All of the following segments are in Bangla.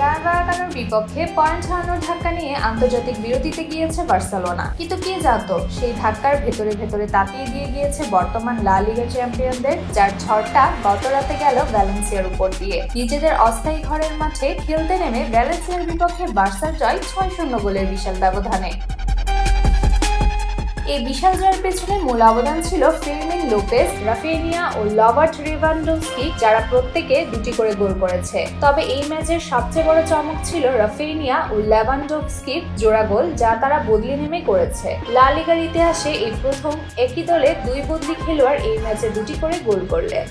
রায় বিপক্ষে পয়েন্ট হারানোর ধাক্কা নিয়ে আন্তর্জাতিক বিরতিতে গিয়েছে বার্সেলোনা। কিন্তু কে জানতো, সেই ধাক্কার ভেতরে ভেতরে তাতিয়ে দিয়ে গিয়েছে বর্তমান লা লিগা চ্যাম্পিয়নদের, যার ঝড়টা গত রাতে গেল ভ্যালেন্সিয়ার উপর দিয়ে। নিজেদের অস্থায়ী ঘরের মাঠে খেলতে নেমে ভ্যালেন্সিয়ার বিপক্ষে বার্সার জয় ছয় শূন্য গোলের বিশাল ব্যবধানে। এই বিশাল জয়ের পেছনে মূল অবদান ছিল ফিরমিন লোপেস রাফিনিয়া ও লবার্ট রিভান্ডোস্কি যারা প্রত্যেকে দুটি করে গোল করেছে। তবে এই ম্যাচের সবচেয়ে বড় চমক ছিল রাফিনিয়া ও লেভানডোভস্কির জোড়া গোল, যা তারা বদলি নেমে করেছে। লা লিগার ইতিহাসে এই প্রথম একই দলে দুই বদলি খেলোয়াড় এই ম্যাচে দুটি করে গোল করলেন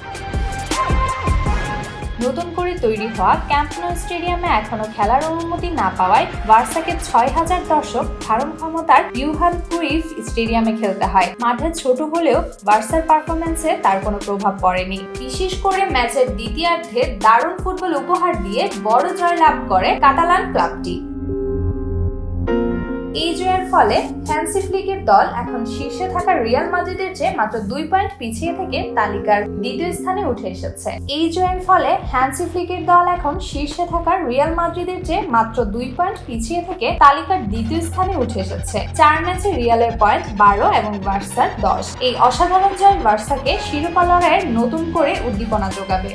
নতুন করে তৈরি হওয়া ক্যাম্পনো স্টেডিয়ামে এখনও খেলার অনুমতি না পাওয়ায় বার্সাকে ছয় হাজার দর্শক ধারণ ক্ষমতার ইউহান ক্রুইফ স্টেডিয়ামে খেলতে হয়। মাঠে ছোট হলেও বার্সার পারফরমেন্সে তার কোনো প্রভাব পড়েনি। বিশেষ করে ম্যাচের দ্বিতীয়ার্ধে দারুণ ফুটবল উপহার দিয়ে বড় জয় লাভ করে কাতালান ক্লাবটি। এই জয়ের ফলে হ্যান্সি ফ্লিকের দল এখন শীর্ষে থাকা রিয়াল মাদ্রিদের চেয়ে মাত্র দুই পয়েন্ট পিছিয়ে থেকে তালিকার দ্বিতীয় স্থানে উঠে এসেছে। এই জয়ের ফলে হ্যান্সি ফ্লিকের দল এখন শীর্ষে থাকা রিয়াল মাদ্রিদের চেয়ে মাত্র দুই পয়েন্ট পিছিয়ে থেকে তালিকার দ্বিতীয় স্থানে উঠে এসেছে। চার ম্যাচে রিয়ালের পয়েন্ট বারো এবং বার্সার দশ। এই অসাধারণ জয় বার্সাকে শিরোপা লড়াইয়ের নতুন করে উদ্দীপনা যোগাবে।